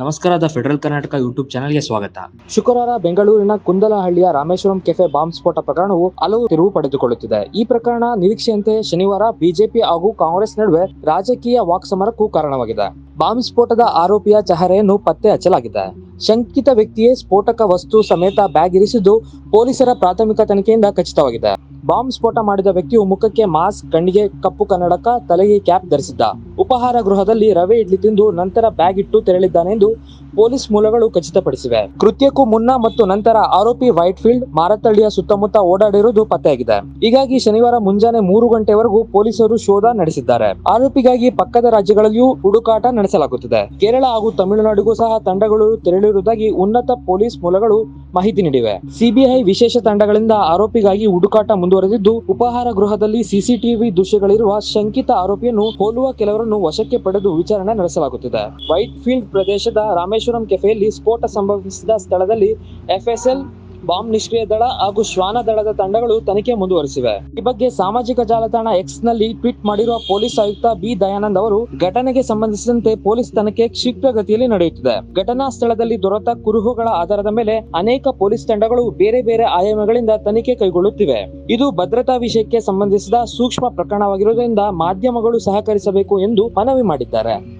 ನಮಸ್ಕಾರ, the federal Karnataka YouTube ಚಾನೆಲ್ಗೆ ಸ್ವಾಗತ. ಶುಕ್ರವಾರ ಬೆಂಗಳೂರಿನ ಕುಂದಲಹಳ್ಳಿಯ ರಾಮೇಶ್ವರಂ ಕೆಫೆ ಬಾಂಬ್ ಸ್ಫೋಟ ಪ್ರಕರಣವು ಹಲವು ತಿರುವು ಪಡೆದುಕೊಳ್ಳುತ್ತಿದೆ. ಈ ಪ್ರಕರಣ ನಿರೀಕ್ಷೆಯಂತೆ ಶನಿವಾರ ಬಿಜೆಪಿ ಹಾಗೂ ಕಾಂಗ್ರೆಸ್ ನಡುವೆ ರಾಜಕೀಯ ವಾಕ್ಸಮರಕ್ಕೂ ಕಾರಣವಾಗಿದೆ. ಬಾಂಬ್ ಸ್ಫೋಟದ ಆರೋಪಿಯ ಚಹರೆಯನ್ನು ಪತ್ತೆ ಹಚ್ಚಲಾಗಿದೆ. ಶಂಕಿತ ವ್ಯಕ್ತಿಯೇ ಸ್ಫೋಟಕ ವಸ್ತು ಸಮೇತ ಬ್ಯಾಗ್ ಇರಿಸಿದ್ದು ಪೊಲೀಸರ ಪ್ರಾಥಮಿಕ ತನಿಖೆಯಿಂದ ಖಚಿತವಾಗಿದೆ. ಬಾಂಬ್ ಸ್ಫೋಟ ಮಾಡಿದ ವ್ಯಕ್ತಿಯು ಮುಖಕ್ಕೆ ಮಾಸ್ಕ್, ಕಣ್ಣಿಗೆ ಕಪ್ಪು ಕನ್ನಡಕ, ತಲೆಗೆ ಕ್ಯಾಪ್ ಧರಿಸಿದ್ದ. ಉಪಹಾರ ಗೃಹದಲ್ಲಿ ರವೆ ಇಡ್ಲಿ ತಿಂದು ನಂತರ ಬ್ಯಾಗ್ ಇಟ್ಟು ತೆರಳಿದ್ದಾನೆಂದು ಪೊಲೀಸ್ ಮೂಲಗಳು ಖಚಿತಪಡಿಸಿವೆ. ಕೃತ್ಯಕ್ಕೂ ಮುನ್ನ ಮತ್ತು ನಂತರ ಆರೋಪಿ ವೈಟ್ ಫೀಲ್ಡ್ ಮಾರತಳ್ಳಿಯ ಸುತ್ತಮುತ್ತ ಓಡಾಡಿರುವುದು ಪತ್ತೆಯಾಗಿದೆ. ಹೀಗಾಗಿ ಶನಿವಾರ ಮುಂಜಾನೆ ಮೂರು ಗಂಟೆವರೆಗೂ ಪೊಲೀಸರು ಶೋಧ ನಡೆಸಿದ್ದಾರೆ. ಆರೋಪಿಗಾಗಿ ಪಕ್ಕದ ರಾಜ್ಯಗಳಲ್ಲಿಯೂ ಹುಡುಕಾಟ ನಡೆಸಲಾಗುತ್ತಿದೆ. ಕೇರಳ ಹಾಗೂ ತಮಿಳುನಾಡಿಗೂ ಸಹ ತಂಡಗಳು ತೆರಳಿರುವುದಾಗಿ ಉನ್ನತ ಪೊಲೀಸ್ ಮೂಲಗಳು ಮಾಹಿತಿ ನೀಡಿವೆ. ಸಿಬಿಐ ವಿಶೇಷ ತಂಡಗಳಿಂದ ಆರೋಪಿಗಾಗಿ ಹುಡುಕಾಟ ಮುಂದುವರೆದಿದ್ದು, ಉಪಹಾರ ಗೃಹದಲ್ಲಿ ಸಿಸಿಟಿವಿ ದೃಶ್ಯಗಳಿರುವ ಶಂಕಿತ ಆರೋಪಿಯನ್ನು ಹೋಲುವ ಕೆಲವರನ್ನು ವಶಕ್ಕೆ ಪಡೆದು ವಿಚಾರಣೆ ನಡೆಸಲಾಗುತ್ತಿದೆ. ವೈಟ್ ಫೀಲ್ಡ್ ಪ್ರದೇಶದ ರಾಮೇಶ್ವರಂ ಕೆಫೆಯಲ್ಲಿ ಸ್ಫೋಟ ಸಂಭವಿಸಿದ ಸ್ಥಳದಲ್ಲಿ ಎಫ್ಎಸ್ಎಲ್ ಬಾಂಬ್ ನಿಷ್ಕ್ರಿಯ ದಳ ಹಾಗೂ ಶ್ವಾನ ದಳದ ತಂಡಗಳು ತನಿಖೆ ಮುಂದುವರೆಸಿವೆ. ಈ ಬಗ್ಗೆ ಸಾಮಾಜಿಕ ಜಾಲತಾಣ ಎಕ್ಸ್ನಲ್ಲಿ ಟ್ವೀಟ್ ಮಾಡಿರುವ ಪೊಲೀಸ್ ಆಯುಕ್ತ ಬಿ ದಯಾನಂದ್ ಅವರು, ಘಟನೆಗೆ ಸಂಬಂಧಿಸಿದಂತೆ ಪೊಲೀಸ್ ತನಿಖೆ ಕ್ಷಿಪ್ರಗತಿಯಲ್ಲಿ ನಡೆಯುತ್ತಿದೆ. ಘಟನಾ ಸ್ಥಳದಲ್ಲಿ ದೊರೆತ ಕುರುಹುಗಳ ಆಧಾರದ ಮೇಲೆ ಅನೇಕ ಪೊಲೀಸ್ ತಂಡಗಳು ಬೇರೆ ಬೇರೆ ಆಯಾಮಗಳಿಂದ ತನಿಖೆ ಕೈಗೊಳ್ಳುತ್ತಿವೆ. ಇದು ಭದ್ರತಾ ವಿಷಯಕ್ಕೆ ಸಂಬಂಧಿಸಿದ ಸೂಕ್ಷ್ಮ ಪ್ರಕರಣವಾಗಿರುವುದರಿಂದ ಮಾಧ್ಯಮಗಳು ಸಹಕರಿಸಬೇಕು ಎಂದು ಮನವಿ ಮಾಡಿದ್ದಾರೆ.